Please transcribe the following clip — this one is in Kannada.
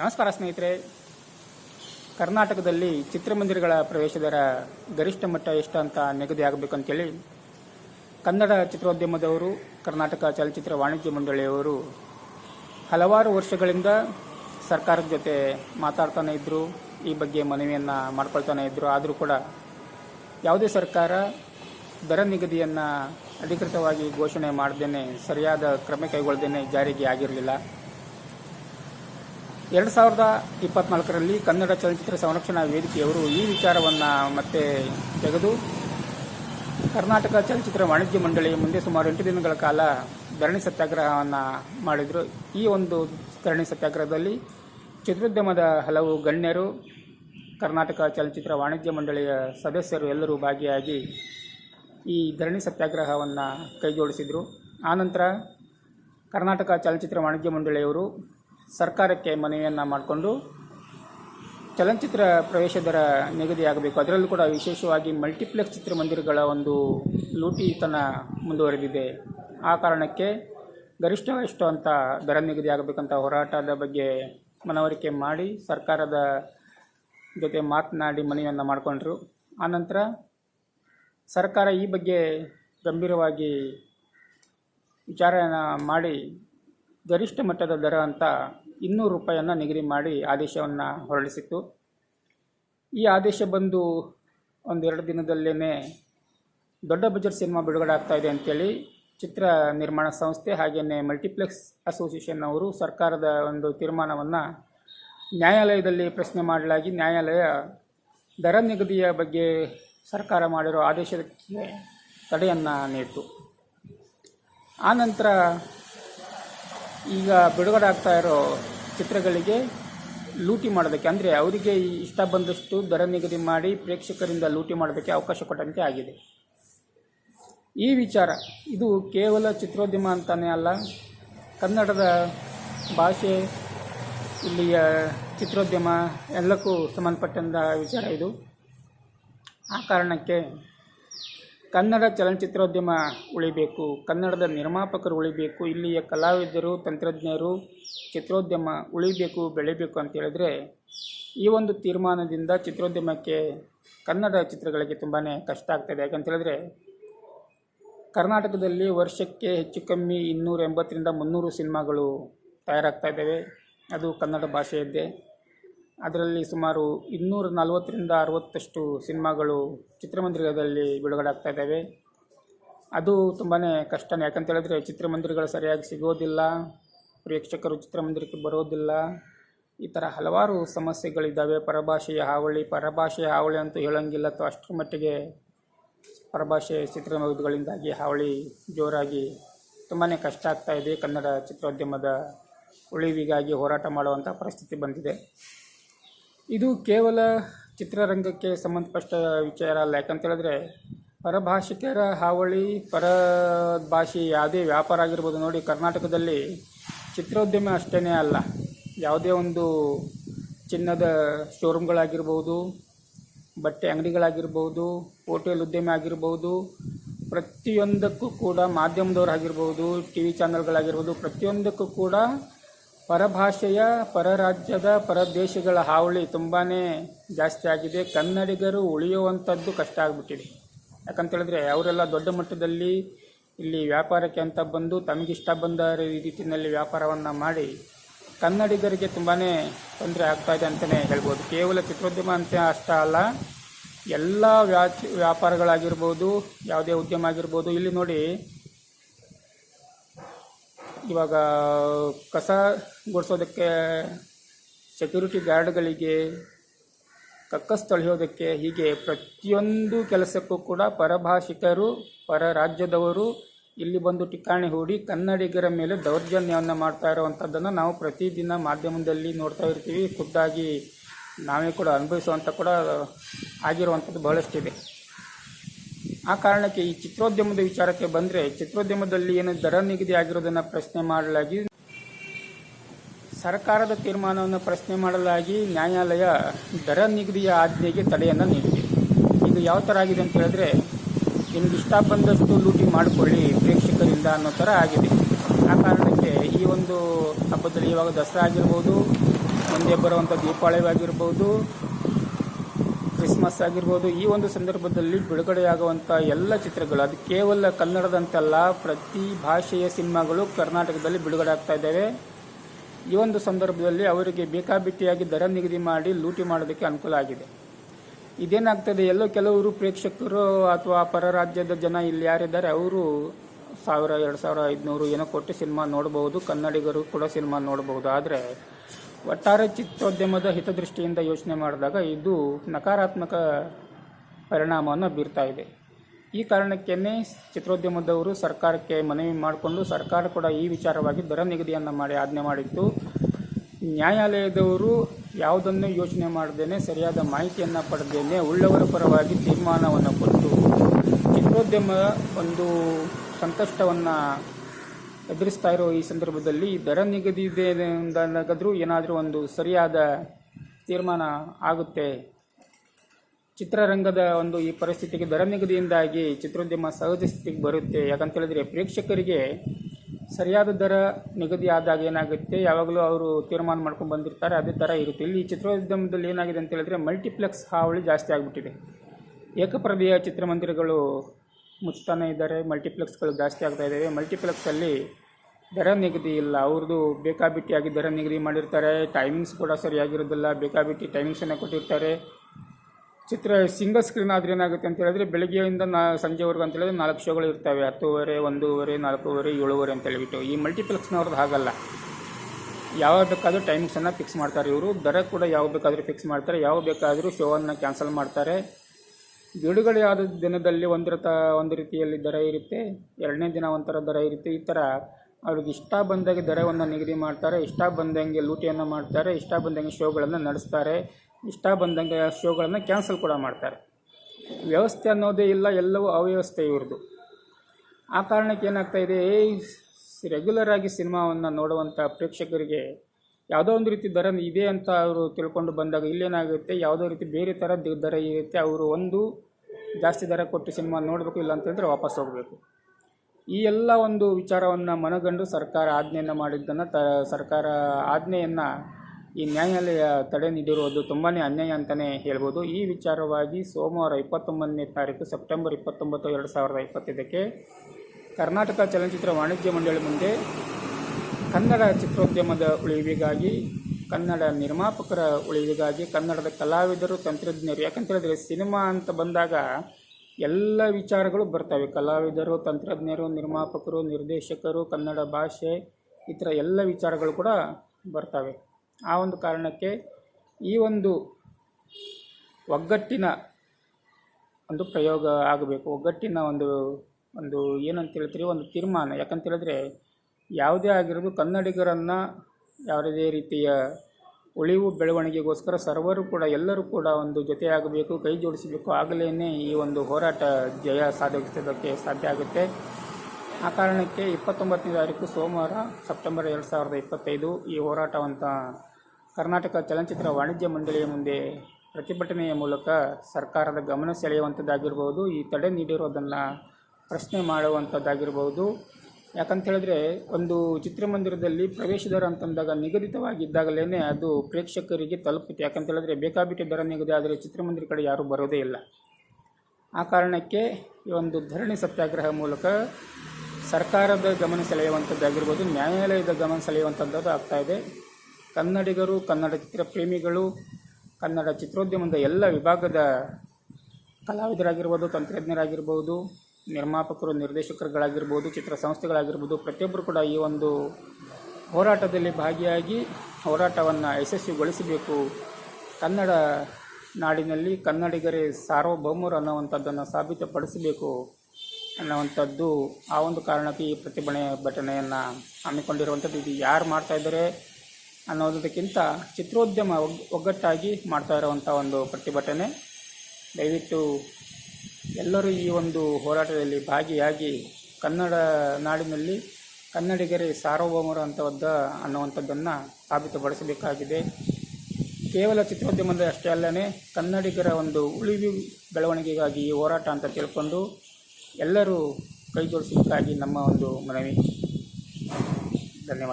ನಮಸ್ಕಾರ ಸ್ನೇಹಿತರೆ. ಕರ್ನಾಟಕದಲ್ಲಿ ಚಿತ್ರಮಂದಿರಗಳ ಪ್ರವೇಶ ದರ ಗರಿಷ್ಠ ಮಟ್ಟ ಎಷ್ಟು ಅಂತ ನಿಗದಿ ಆಗಬೇಕು ಅಂತೇಳಿ ಕನ್ನಡ ಚಿತ್ರೋದ್ಯಮದವರು, ಕರ್ನಾಟಕ ಚಲನಚಿತ್ರ ವಾಣಿಜ್ಯ ಮಂಡಳಿಯವರು ಹಲವಾರು ವರ್ಷಗಳಿಂದ ಸರ್ಕಾರದ ಜೊತೆ ಮಾತಾಡ್ತಾನೆ ಇದ್ದರು ಈ ಬಗ್ಗೆ ಮನವಿಯನ್ನು ಮಾಡ್ಕೊಳ್ತಾನೆ ಇದ್ದರು ಆದರೂ ಕೂಡ ಯಾವುದೇ ಸರ್ಕಾರ ದರ ನಿಗದಿಯನ್ನು ಅಧಿಕೃತವಾಗಿ ಘೋಷಣೆ ಮಾಡದೇನೆ, ಸರಿಯಾದ ಕ್ರಮ ಕೈಗೊಳ್ಳದೇನೆ ಜಾರಿಗೆ ಆಗಿರಲಿಲ್ಲ. ಎರಡು ಸಾವಿರದ ಇಪ್ಪತ್ನಾಲ್ಕರಲ್ಲಿ ಕನ್ನಡ ಚಲನಚಿತ್ರ ಸಂರಕ್ಷಣಾ ವೇದಿಕೆಯವರು ಈ ವಿಚಾರವನ್ನು ಮತ್ತೆ ತೆಗೆದು ಕರ್ನಾಟಕ ಚಲನಚಿತ್ರ ವಾಣಿಜ್ಯ ಮಂಡಳಿ ಮುಂದೆ ಸುಮಾರು ಎಂಟು ದಿನಗಳ ಕಾಲ ಧರಣಿ ಸತ್ಯಾಗ್ರಹವನ್ನು ಮಾಡಿದರು. ಈ ಒಂದು ಧರಣಿ ಸತ್ಯಾಗ್ರಹದಲ್ಲಿ ಚಿತ್ರೋದ್ಯಮದ ಹಲವು ಗಣ್ಯರು, ಕರ್ನಾಟಕ ಚಲನಚಿತ್ರ ವಾಣಿಜ್ಯ ಮಂಡಳಿಯ ಸದಸ್ಯರು ಎಲ್ಲರೂ ಭಾಗಿಯಾಗಿ ಈ ಧರಣಿ ಸತ್ಯಾಗ್ರಹವನ್ನು ಕೈಜೋಡಿಸಿದರು. ಆನಂತರ ಕರ್ನಾಟಕ ಚಲನಚಿತ್ರ ವಾಣಿಜ್ಯ ಮಂಡಳಿಯವರು ಸರ್ಕಾರಕ್ಕೆ ಮನವಿಯನ್ನು ಮಾಡಿಕೊಂಡು ಚಲನಚಿತ್ರ ಪ್ರವೇಶ ದರ ನಿಗದಿಯಾಗಬೇಕು. ಅದರಲ್ಲೂ ಕೂಡ ವಿಶೇಷವಾಗಿ ಮಲ್ಟಿಪ್ಲೆಕ್ಸ್ ಚಿತ್ರಮಂದಿರಗಳ ಒಂದು ಲೂಟಿತನ ಮುಂದುವರೆದಿದೆ. ಆ ಕಾರಣಕ್ಕೆ ಗರಿಷ್ಠ ಎಷ್ಟು ಅಂತ ದರ ನಿಗದಿಯಾಗಬೇಕಂತ ಹೋರಾಟದ ಬಗ್ಗೆ ಮನವರಿಕೆ ಮಾಡಿ ಸರ್ಕಾರದ ಜೊತೆ ಮಾತನಾಡಿ ಮನವಿಯನ್ನು ಮಾಡಿಕೊಂಡ್ರು. ಆನಂತರ ಸರ್ಕಾರ ಈ ಬಗ್ಗೆ ಗಂಭೀರವಾಗಿ ವಿಚಾರನ ಮಾಡಿ ಗರಿಷ್ಠ ಮಟ್ಟದ ದರ ಅಂತ ಇನ್ನೂರು ರೂಪಾಯಿಯನ್ನು ನಿಗದಿ ಮಾಡಿ ಆದೇಶವನ್ನು ಹೊರಡಿಸಿತ್ತು. ಈ ಆದೇಶ ಬಂದು ಒಂದೆರಡು ದಿನದಲ್ಲೇ ದೊಡ್ಡ ಬಜೆಟ್ ಸಿನಿಮಾ ಬಿಡುಗಡೆ ಆಗ್ತಾ ಇದೆ ಅಂತೇಳಿ ಚಿತ್ರ ನಿರ್ಮಾಣ ಸಂಸ್ಥೆ ಹಾಗೆಯೇ ಮಲ್ಟಿಪ್ಲೆಕ್ಸ್ ಅಸೋಸಿಯೇಷನ್ ಅವರು ಸರ್ಕಾರದ ಒಂದು ತೀರ್ಮಾನವನ್ನು ನ್ಯಾಯಾಲಯದಲ್ಲಿ ಪ್ರಶ್ನೆ ಮಾಡಲಾಗಿ ನ್ಯಾಯಾಲಯ ದರ ನಿಗದಿಯ ಬಗ್ಗೆ ಸರ್ಕಾರ ಮಾಡಿರೋ ಆದೇಶಕ್ಕೆ ತಡೆಯನ್ನು ನೀಡಿತು. ಆನಂತರ ಈಗ ಬಿಡುಗಡೆ ಆಗ್ತಾ ಇರೋ ಚಿತ್ರಗಳಿಗೆ ಲೂಟಿ ಮಾಡೋದಕ್ಕೆ, ಅಂದರೆ ಅವರಿಗೆ ಇಷ್ಟ ಬಂದಷ್ಟು ದರ ನಿಗದಿ ಮಾಡಿ ಪ್ರೇಕ್ಷಕರಿಂದ ಲೂಟಿ ಮಾಡೋದಕ್ಕೆ ಅವಕಾಶ ಕೊಟ್ಟಂತೆ ಆಗಿದೆ. ಈ ವಿಚಾರ, ಇದು ಕೇವಲ ಚಿತ್ರೋದ್ಯಮ ಅಂತಲೇ ಅಲ್ಲ, ಕನ್ನಡದ ಭಾಷೆ, ಇಲ್ಲಿಯ ಚಿತ್ರೋದ್ಯಮ ಎಲ್ಲಕ್ಕೂ ಸಂಬಂಧಪಟ್ಟಂಥ ವಿಚಾರ ಇದು. ಆ ಕಾರಣಕ್ಕೆ ಕನ್ನಡ ಚಲನಚಿತ್ರೋದ್ಯಮ ಉಳಿಬೇಕು, ಕನ್ನಡದ ನಿರ್ಮಾಪಕರು ಉಳಿಬೇಕು, ಇಲ್ಲಿಯ ಕಲಾವಿದರು, ತಂತ್ರಜ್ಞರು ಚಿತ್ರೋದ್ಯಮ ಉಳಿಬೇಕು, ಬೆಳಿಬೇಕು ಅಂತ ಹೇಳಿದ್ರೆ ಈ ಒಂದು ತೀರ್ಮಾನದಿಂದ ಚಿತ್ರೋದ್ಯಮಕ್ಕೆ ಕನ್ನಡ ಚಿತ್ರಗಳಿಗೆ ತುಂಬಾ ಕಷ್ಟ ಆಗ್ತದೆ. ಯಾಕಂತ ಹೇಳಿದ್ರೆ ಕರ್ನಾಟಕದಲ್ಲಿ ವರ್ಷಕ್ಕೆ ಹೆಚ್ಚು ಕಮ್ಮಿ ಇನ್ನೂರ ಎಂಬತ್ತರಿಂದ ಮುನ್ನೂರು ಸಿನಿಮಾಗಳು ತಯಾರಾಗ್ತಾ ಇದ್ದಾವೆ. ಅದು ಕನ್ನಡ ಭಾಷೆಯದ್ದೇ. ಅದರಲ್ಲಿ ಸುಮಾರು ಇನ್ನೂರ ನಲವತ್ತರಿಂದ ಅರವತ್ತಷ್ಟು ಸಿನಿಮಾಗಳು ಚಿತ್ರಮಂದಿರದಲ್ಲಿ ಬಿಡುಗಡೆ ಆಗ್ತಾ ಇದ್ದಾವೆ. ಅದು ತುಂಬಾ ಕಷ್ಟ. ಯಾಕಂತ ಹೇಳಿದ್ರೆ ಚಿತ್ರಮಂದಿರಗಳು ಸರಿಯಾಗಿ ಸಿಗೋದಿಲ್ಲ. ಪ್ರೇಕ್ಷಕರು ಚಿತ್ರಮಂದಿರಕ್ಕೆ ಬರೋದಿಲ್ಲ. ಈ ಥರ ಹಲವಾರು ಸಮಸ್ಯೆಗಳಿದ್ದಾವೆ. ಪರಭಾಷೆಯ ಹಾವಳಿ ಪರಭಾಷೆಯ ಹಾವಳಿ ಅಂತೂ ಹೇಳೋಂಗಿಲ್ಲ. ಅಥವಾ ಅಷ್ಟರ ಮಟ್ಟಿಗೆ ಪರಭಾಷೆ ಚಿತ್ರಮಂದಿರಗಳಿಂದಾಗಿ ಹಾವಳಿ ಜೋರಾಗಿ ತುಂಬಾ ಕಷ್ಟ ಆಗ್ತಾ ಇದೆ. ಕನ್ನಡ ಚಿತ್ರೋದ್ಯಮದ ಉಳಿವಿಗಾಗಿ ಹೋರಾಟ ಮಾಡುವಂಥ ಪರಿಸ್ಥಿತಿ ಬಂದಿದೆ. ಇದು ಕೇವಲ ಚಿತ್ರರಂಗಕ್ಕೆ ಸಂಬಂಧಪಟ್ಟ ವಿಚಾರ ಅಲ್ಲ. ಯಾಕಂತ ಹೇಳಿದ್ರೆ, ಪರಭಾಷಿಕರ ಹಾವಳಿ ಪರ ಭಾಷೆ ಯಾವುದೇ ವ್ಯಾಪಾರ ಆಗಿರ್ಬೋದು, ನೋಡಿ ಕರ್ನಾಟಕದಲ್ಲಿ ಚಿತ್ರೋದ್ಯಮ ಅಷ್ಟೇ ಅಲ್ಲ. ಯಾವುದೇ ಒಂದು ಚಿನ್ನದ ಶೋರೂಮ್ಗಳಾಗಿರ್ಬೋದು, ಬಟ್ಟೆ ಅಂಗಡಿಗಳಾಗಿರ್ಬೋದು, ಹೋಟೆಲ್ ಉದ್ಯಮ ಆಗಿರ್ಬೋದು, ಪ್ರತಿಯೊಂದಕ್ಕೂ ಕೂಡ ಮಾಧ್ಯಮದವರಾಗಿರ್ಬೋದು ಟಿ ವಿ ಚಾನಲ್ಗಳಾಗಿರ್ಬೋದು, ಪ್ರತಿಯೊಂದಕ್ಕೂ ಕೂಡ ಪರಭಾಷೆಯ ಪರರಾಜ್ಯದ ಪರ ದೇಶಗಳ ಹಾವಳಿ ತುಂಬಾ ಜಾಸ್ತಿ ಆಗಿದೆ. ಕನ್ನಡಿಗರು ಉಳಿಯುವಂಥದ್ದು ಕಷ್ಟ ಆಗಿಬಿಟ್ಟಿದೆ. ಯಾಕಂತೇಳಿದ್ರೆ ಅವರೆಲ್ಲ ದೊಡ್ಡ ಮಟ್ಟದಲ್ಲಿ ಇಲ್ಲಿ ವ್ಯಾಪಾರಕ್ಕೆ ಅಂತ ಬಂದು ತಮಗಿಷ್ಟ ಬಂದ ರೀತಿಯಲ್ಲಿ ವ್ಯಾಪಾರವನ್ನು ಮಾಡಿ ಕನ್ನಡಿಗರಿಗೆ ತುಂಬಾ ತೊಂದರೆ ಆಗ್ತಾಯಿದೆ ಅಂತಲೇ ಹೇಳ್ಬೋದು. ಕೇವಲ ಚಿತ್ರೋದ್ಯಮ ಅಂತ ಅಷ್ಟೇ ಅಲ್ಲ, ಎಲ್ಲ ವ್ಯಾಚ ವ್ಯಾಪಾರಗಳಾಗಿರ್ಬೋದು, ಯಾವುದೇ ಉದ್ಯಮ ಆಗಿರ್ಬೋದು. ಇಲ್ಲಿ ನೋಡಿ ಇವಾಗ ಕಸ ಗುಡಿಸೋದಕ್ಕೆ ಸೆಕ್ಯೂರಿಟಿ ಗಾರ್ಡ್ಗಳಿಗೆ ಕಕ್ಕಸ್ ತೊಳೆಯೋದಕ್ಕೆ ಹೀಗೆ ಪ್ರತಿಯೊಂದು ಕೆಲಸಕ್ಕೂ ಕೂಡ ಪರಭಾಷಿಕರು ಪರ ರಾಜ್ಯದವರು ಇಲ್ಲಿ ಬಂದು ಠಿಕಾಣಿ ಹೂಡಿ ಕನ್ನಡಿಗರ ಮೇಲೆ ದೌರ್ಜನ್ಯವನ್ನು ಮಾಡ್ತಾ ಇರುವಂಥದ್ದನ್ನು ನಾವು ಪ್ರತಿದಿನ ಮಾಧ್ಯಮದಲ್ಲಿ ನೋಡ್ತಾ ಇರ್ತೀವಿ. ಖುದ್ದಾಗಿ ನಾವೇ ಕೂಡ ಅನುಭವಿಸುವಂಥ ಕೂಡ ಆಗಿರುವಂಥದ್ದು ಬಹಳಷ್ಟಿದೆ. ಆ ಕಾರಣಕ್ಕೆ ಈ ಚಿತ್ರೋದ್ಯಮದ ವಿಚಾರಕ್ಕೆ ಬಂದರೆ ಚಿತ್ರೋದ್ಯಮದಲ್ಲಿ ಏನು ದರ ನಿಗದಿ ಆಗಿರೋದನ್ನು ಪ್ರಶ್ನೆ ಮಾಡಲಾಗಿ, ಸರ್ಕಾರದ ತೀರ್ಮಾನವನ್ನು ಪ್ರಶ್ನೆ ಮಾಡಲಾಗಿ ನ್ಯಾಯಾಲಯ ದರ ನಿಗದಿಯ ಆಜ್ಞೆಗೆ ತಡೆಯನ್ನು ನೀಡಿದೆ. ಇದು ಯಾವ ಥರ ಆಗಿದೆ ಅಂತ ಹೇಳಿದ್ರೆ ನಿಮ್ಗೆ ಇಷ್ಟ ಬಂದಷ್ಟು ಲೂಟಿ ಮಾಡಿಕೊಳ್ಳಿ ಪ್ರೇಕ್ಷಕರಿಂದ ಅನ್ನೋ ಥರ ಆಗಿದೆ. ಆ ಕಾರಣಕ್ಕೆ ಈ ಒಂದು ಹಬ್ಬದಲ್ಲಿ ಇವಾಗ ದಸರಾ ಆಗಿರ್ಬೋದು, ಮುಂದೆ ಬರುವಂಥ ದೀಪಾವಳಿ ಆಗಿರ್ಬೋದು ಕ್ರಿಸ್ಮಸ್ ಆಗಿರ್ಬೋದು, ಈ ಒಂದು ಸಂದರ್ಭದಲ್ಲಿ ಬಿಡುಗಡೆಯಾಗುವಂಥ ಎಲ್ಲ ಚಿತ್ರಗಳು, ಅದು ಕೇವಲ ಕನ್ನಡದಂತಲ್ಲ, ಪ್ರತಿ ಭಾಷೆಯ ಸಿನಿಮಾಗಳು ಕರ್ನಾಟಕದಲ್ಲಿ ಬಿಡುಗಡೆ ಆಗ್ತಾ ಇದ್ದಾವೆ. ಈ ಒಂದು ಸಂದರ್ಭದಲ್ಲಿ ಅವರಿಗೆ ಬೇಕಾಬಿಟ್ಟಿಯಾಗಿ ದರ ನಿಗದಿ ಮಾಡಿ ಲೂಟಿ ಮಾಡೋದಕ್ಕೆ ಅನುಕೂಲ ಆಗಿದೆ. ಇದೇನಾಗ್ತದೆ, ಎಲ್ಲೋ ಕೆಲವರು ಪ್ರೇಕ್ಷಕರು ಅಥವಾ ಪರ ರಾಜ್ಯದ ಜನ ಇಲ್ಲಿ ಯಾರಿದ್ದಾರೆ, ಅವರು ಸಾವಿರ, ಎರಡು ಸಾವಿರ ಐದುನೂರು ಏನೋ ಕೊಟ್ಟು ಸಿನಿಮಾ ನೋಡಬಹುದು ಕನ್ನಡಿಗರು ಕೂಡ ಸಿನಿಮಾ ನೋಡಬಹುದು ಆದರೆ ಒಟ್ಟಾರೆ ಚಿತ್ರೋದ್ಯಮದ ಹಿತದೃಷ್ಟಿಯಿಂದ ಯೋಚನೆ ಮಾಡಿದಾಗ ಇದು ನಕಾರಾತ್ಮಕ ಪರಿಣಾಮವನ್ನು ಬೀರ್ತಾ ಇದೆ. ಈ ಕಾರಣಕ್ಕೇ ಚಿತ್ರೋದ್ಯಮದವರು ಸರ್ಕಾರಕ್ಕೆ ಮನವಿ ಮಾಡಿಕೊಂಡು ಸರ್ಕಾರ ಕೂಡ ಈ ವಿಚಾರವಾಗಿ ದರ ನಿಗದಿಯನ್ನು ಮಾಡಿ ಆಜ್ಞೆ ಮಾಡಿತ್ತು. ನ್ಯಾಯಾಲಯದವರು ಯಾವುದನ್ನು ಯೋಚನೆ ಮಾಡದೇನೆ, ಸರಿಯಾದ ಮಾಹಿತಿಯನ್ನು ಪಡೆದೇನೆ, ಉಳ್ಳವರ ಪರವಾಗಿ ತೀರ್ಮಾನವನ್ನು ಕೊಟ್ಟು ಚಿತ್ರೋದ್ಯಮ ಒಂದು ಸಂಕಷ್ಟವನ್ನು ಎದುರಿಸ್ತಾ ಇರೋ ಈ ಸಂದರ್ಭದಲ್ಲಿ ದರ ನಿಗದಿ ನಗದ್ರು ಏನಾದರೂ ಒಂದು ಸರಿಯಾದ ತೀರ್ಮಾನ ಆಗುತ್ತೆ. ಚಿತ್ರರಂಗದ ಒಂದು ಈ ಪರಿಸ್ಥಿತಿಗೆ ದರ ನಿಗದಿಯಿಂದಾಗಿ ಚಿತ್ರೋದ್ಯಮ ಸಹಜ ಸ್ಥಿತಿಗೆ ಬರುತ್ತೆ. ಯಾಕಂತ ಹೇಳಿದ್ರೆ ಪ್ರೇಕ್ಷಕರಿಗೆ ಸರಿಯಾದ ದರ ನಿಗದಿ ಆದಾಗ ಏನಾಗುತ್ತೆ? ಯಾವಾಗಲೂ ಅವರು ತೀರ್ಮಾನ ಮಾಡ್ಕೊಂಡು ಬಂದಿರ್ತಾರೆ, ಅದೇ ಥರ ಇರುತ್ತೆ. ಇಲ್ಲಿ ಚಿತ್ರೋದ್ಯಮದಲ್ಲಿ ಏನಾಗಿದೆ ಅಂತ ಹೇಳಿದ್ರೆ ಮಲ್ಟಿಪ್ಲೆಕ್ಸ್ ಹಾವಳಿ ಜಾಸ್ತಿ ಆಗಿಬಿಟ್ಟಿದೆ. ಏಕಪ್ರದೇಯ ಚಿತ್ರಮಂದಿರಗಳು ಮುಚ್ತಾನೆ ಇದ್ದಾರೆ ಮಲ್ಟಿಪ್ಲೆಕ್ಸ್ಗಳು ಜಾಸ್ತಿ ಆಗ್ತಾ ಇದ್ದಾವೆ ಮಲ್ಟಿಪ್ಲೆಕ್ಸಲ್ಲಿ ದರ ನಿಗದಿ ಇಲ್ಲ. ಅವ್ರದ್ದು ಬೇಕಾಬಿಟ್ಟಿಯಾಗಿ ದರ ನಿಗದಿ ಮಾಡಿರ್ತಾರೆ. ಟೈಮಿಂಗ್ಸ್ ಕೂಡ ಸರಿಯಾಗಿರೋದಿಲ್ಲ. ಬೇಕಾಬಿಟ್ಟಿ ಟೈಮಿಂಗ್ಸನ್ನು ಕೊಟ್ಟಿರ್ತಾರೆ. ಚಿತ್ರ ಸಿಂಗಲ್ ಸ್ಕ್ರೀನ್ ಆದರೆ ಏನಾಗುತ್ತೆ ಅಂತ ಹೇಳಿದ್ರೆ ಬೆಳಗ್ಗೆಯಿಂದ ನಾ, ಸಂಜೆವರೆಗೂ ಅಂತ ಹೇಳಿದ್ರೆ ನಾಲ್ಕು ಶೋಗಳು ಇರ್ತವೆ. ಹತ್ತುವರೆ, ಒಂದೂವರೆ, ನಾಲ್ಕೂವರೆ, ಏಳುವರೆ ಅಂತ ಹೇಳ್ಬಿಟ್ಟು. ಈ ಮಲ್ಟಿಪ್ಲೆಕ್ಸ್ನವ್ರದ್ದು ಹಾಗಲ್ಲ. ಯಾವಾಗ ಬೇಕಾದರೂ ಟೈಮಿಂಗ್ಸನ್ನು ಫಿಕ್ಸ್ ಮಾಡ್ತಾರೆ ಇವರು. ದರ ಕೂಡ ಯಾವ ಬೇಕಾದರೂ ಫಿಕ್ಸ್ ಮಾಡ್ತಾರೆ. ಯಾವ ಬೇಕಾದರೂ ಶೋವನ್ನು ಕ್ಯಾನ್ಸಲ್ ಮಾಡ್ತಾರೆ. ಬಿಡುಗಡೆಯಾದ ದಿನದಲ್ಲಿ ಒಂದರ ತ ಒಂದು ರೀತಿಯಲ್ಲಿ ದರ ಇರುತ್ತೆ. ಎರಡನೇ ದಿನ ಒಂಥರ ದರ ಇರುತ್ತೆ. ಈ ಥರ ಅವ್ರಿಗೆ ಇಷ್ಟ ಬಂದಾಗೆ ದರವನ್ನು ನಿಗದಿ ಮಾಡ್ತಾರೆ. ಇಷ್ಟ ಬಂದಂಗೆ ಲೂಟಿಯನ್ನು ಮಾಡ್ತಾರೆ. ಇಷ್ಟ ಬಂದಂಗೆ ಶೋಗಳನ್ನು ನಡೆಸ್ತಾರೆ. ಇಷ್ಟ ಬಂದಂಗೆ ಶೋಗಳನ್ನು ಕ್ಯಾನ್ಸಲ್ ಕೂಡ ಮಾಡ್ತಾರೆ. ವ್ಯವಸ್ಥೆ ಅನ್ನೋದೇ ಇಲ್ಲ, ಎಲ್ಲವೂ ಅವ್ಯವಸ್ಥೆ ಇವ್ರದ್ದು ಆ ಕಾರಣಕ್ಕೆ ಏನಾಗ್ತಾ ಇದೆ ರೆಗ್ಯುಲರ್ ಆಗಿ ಸಿನಿಮಾವನ್ನು ನೋಡುವಂಥ ಪ್ರೇಕ್ಷಕರಿಗೆ ಯಾವುದೋ ಒಂದು ರೀತಿ ದರ ಇದೆ ಅಂತ ಅವರು ತಿಳ್ಕೊಂಡು ಬಂದಾಗ ಇಲ್ಲೇನಾಗುತ್ತೆ, ಯಾವುದೋ ರೀತಿ ಬೇರೆ ಥರ ದರ ಇರುತ್ತೆ, ಅವರು ಒಂದು ಜಾಸ್ತಿ ದರ ಕೊಟ್ಟು ಸಿನಿಮಾ ನೋಡಬೇಕು ಇಲ್ಲ ಅಂತಂದರೆ ವಾಪಸ್ ಹೋಗಬೇಕು. ಈ ಎಲ್ಲ ಒಂದು ವಿಚಾರವನ್ನು ಮನಗಂಡು ಸರ್ಕಾರ ಆಜ್ಞೆಯನ್ನು ಮಾಡಿದ್ದನ್ನು ತ, ಸರ್ಕಾರ ಆಜ್ಞೆಯನ್ನು ಈ ನ್ಯಾಯಾಲಯ ತಡೆ ನೀಡಿರುವುದು ತುಂಬಾ ಅನ್ಯಾಯ ಅಂತಲೇ ಹೇಳ್ಬೋದು. ಈ ವಿಚಾರವಾಗಿ ಸೋಮವಾರ ಇಪ್ಪತ್ತೊಂಬತ್ತನೇ ತಾರೀಕು, ಸೆಪ್ಟೆಂಬರ್ ಇಪ್ಪತ್ತೊಂಬತ್ತು, ಎರಡು ಸಾವಿರದ ಇಪ್ಪತ್ತೈದಕ್ಕೆ ಕರ್ನಾಟಕ ಚಲನಚಿತ್ರ ವಾಣಿಜ್ಯ ಮಂಡಳಿ ಮುಂದೆ ಕನ್ನಡ ಚಿತ್ರೋದ್ಯಮದ ಉಳಿವಿಗಾಗಿ, ಕನ್ನಡ ನಿರ್ಮಾಪಕರ ಉಳಿವಿಗಾಗಿ ಕನ್ನಡದ ಕಲಾವಿದರು, ತಂತ್ರಜ್ಞರು ಯಾಕಂತ ಹೇಳಿದ್ರೆ ಸಿನಿಮಾ ಅಂತ ಬಂದಾಗ ಎಲ್ಲ ವಿಚಾರಗಳು ಬರ್ತವೆ. ಕಲಾವಿದರು, ತಂತ್ರಜ್ಞರು, ನಿರ್ಮಾಪಕರು, ನಿರ್ದೇಶಕರು, ಕನ್ನಡ ಭಾಷೆ, ಈ ಥರ ಎಲ್ಲ ವಿಚಾರಗಳು ಕೂಡ ಬರ್ತವೆ. ಆ ಒಂದು ಕಾರಣಕ್ಕೆ ಈ ಒಂದು ಒಗ್ಗಟ್ಟಿನ ಒಂದು ಪ್ರಯೋಗ ಆಗಬೇಕು. ಒಗ್ಗಟ್ಟಿನ ಒಂದು ಒಂದು ಏನಂತ ಹೇಳ್ತೀರಿ, ಒಂದು ತೀರ್ಮಾನ. ಯಾಕಂತ ಹೇಳಿದ್ರೆ ಯಾವುದೇ ಆಗಿರೋದು ಕನ್ನಡಿಗರನ್ನು ಯಾವುದೇ ರೀತಿಯ ಉಳಿವು ಬೆಳವಣಿಗೆಗೋಸ್ಕರ ಸರ್ವರು ಕೂಡ ಎಲ್ಲರೂ ಕೂಡ ಒಂದು ಜೊತೆಯಾಗಬೇಕು, ಕೈ ಜೋಡಿಸಬೇಕು. ಆಗಲೇ ಈ ಒಂದು ಹೋರಾಟ ಜಯ ಸಾಧಿಸೋದಕ್ಕೆ ಸಾಧ್ಯ ಆಗುತ್ತೆ. ಆ ಕಾರಣಕ್ಕೆ ಇಪ್ಪತ್ತೊಂಬತ್ತನೇ ತಾರೀಕು ಸೋಮವಾರ, ಸೆಪ್ಟೆಂಬರ್ ಎರಡು ಸಾವಿರದ ಇಪ್ಪತ್ತೈದು ಈ ಹೋರಾಟವಂತ ಕರ್ನಾಟಕ ಚಲನಚಿತ್ರ ವಾಣಿಜ್ಯ ಮಂಡಳಿಯ ಮುಂದೆ ಪ್ರತಿಭಟನೆಯ ಮೂಲಕ ಸರ್ಕಾರದ ಗಮನ ಸೆಳೆಯುವಂಥದ್ದಾಗಿರ್ಬೋದು. ಈ ತಡೆ ನೀಡಿರೋದನ್ನು ಪ್ರಶ್ನೆ ಮಾಡುವಂಥದ್ದಾಗಿರ್ಬೋದು. ಯಾಕಂತ ಹೇಳಿದ್ರೆ ಒಂದು ಚಿತ್ರಮಂದಿರದಲ್ಲಿ ಪ್ರವೇಶ ದರ ಅಂತಂದಾಗ ನಿಗದಿತವಾಗಿದ್ದಾಗಲೇ ಅದು ಪ್ರೇಕ್ಷಕರಿಗೆ ತಲುಪುತ್ತೆ. ಯಾಕಂತ ಹೇಳಿದ್ರೆ ಬೇಕಾಬಿಟ್ಟಿ ದರ ನಿಗದಿ ಆದರೆ ಚಿತ್ರಮಂದಿರ ಕಡೆ ಯಾರೂ ಬರೋದೇ ಇಲ್ಲ. ಆ ಕಾರಣಕ್ಕೆ ಈ ಒಂದು ಧರಣಿ ಸತ್ಯಾಗ್ರಹ ಮೂಲಕ ಸರ್ಕಾರದ ಗಮನ ಸೆಳೆಯುವಂಥದ್ದಾಗಿರ್ಬೋದು ನ್ಯಾಯಾಲಯದ ಗಮನ ಸೆಳೆಯುವಂಥದ್ದು ಆಗ್ತಾ ಇದೆ. ಕನ್ನಡಿಗರು, ಕನ್ನಡ ಚಿತ್ರಪ್ರೇಮಿಗಳು ಕನ್ನಡ ಚಿತ್ರೋದ್ಯಮದ ಎಲ್ಲ ವಿಭಾಗದ ಕಲಾವಿದರಾಗಿರ್ಬೋದು, ತಂತ್ರಜ್ಞರಾಗಿರ್ಬೋದು ನಿರ್ಮಾಪಕರು, ನಿರ್ದೇಶಕರುಗಳಾಗಿರ್ಬೋದು, ಚಿತ್ರಸಂಸ್ಥೆಗಳಾಗಿರ್ಬೋದು, ಪ್ರತಿಯೊಬ್ಬರು ಕೂಡ ಈ ಒಂದು ಹೋರಾಟದಲ್ಲಿ ಭಾಗಿಯಾಗಿ ಹೋರಾಟವನ್ನು ಯಶಸ್ವಿಗೊಳಿಸಬೇಕು. ಕನ್ನಡ ನಾಡಿನಲ್ಲಿ ಕನ್ನಡಿಗರೇ ಸಾರ್ವಭೌಮರು ಅನ್ನುವಂಥದ್ದನ್ನು ಸಾಬೀತುಪಡಿಸಬೇಕು ಅನ್ನುವಂಥದ್ದು ಆ ಒಂದು ಕಾರಣಕ್ಕೆ ಈ ಪ್ರತಿಭಟನೆ ಭಟನೆಯನ್ನು ಹಮ್ಮಿಕೊಂಡಿರುವಂಥದ್ದು. ಇದು ಯಾರು ಮಾಡ್ತಾ ಇದ್ದಾರೆ ಅನ್ನೋದಕ್ಕಿಂತ ಚಿತ್ರೋದ್ಯಮ ಒಗ್ ಒಗ್ಗಟ್ಟಾಗಿ ಮಾಡ್ತಾ ಇರುವಂಥ ಒಂದು ಪ್ರತಿಭಟನೆ. ದಯವಿಟ್ಟು ಎಲ್ಲರೂ ಈ ಒಂದು ಹೋರಾಟದಲ್ಲಿ ಭಾಗಿಯಾಗಿ ಕನ್ನಡ ನಾಡಿನಲ್ಲಿ ಕನ್ನಡಿಗರೇ ಸಾರ್ವಭೌಮರು ಅಂತವದ್ದ ಅನ್ನುವಂಥದ್ದನ್ನು ಸಾಬೀತುಪಡಿಸಬೇಕಾಗಿದೆ. ಕೇವಲ ಚಿತ್ರೋದ್ಯಮದ ಅಷ್ಟೇ ಅಲ್ಲದೆ ಕನ್ನಡಿಗರ ಒಂದು ಉಳಿವಿ ಬೆಳವಣಿಗೆಗಾಗಿ ಈ ಹೋರಾಟ ಅಂತ ತಿಳ್ಕೊಂಡು ಎಲ್ಲರೂ ಕೈಜೋಡಿಸಬೇಕಾಗಿ ನಮ್ಮ ಒಂದು ಮನವಿ. ಧನ್ಯವಾದ.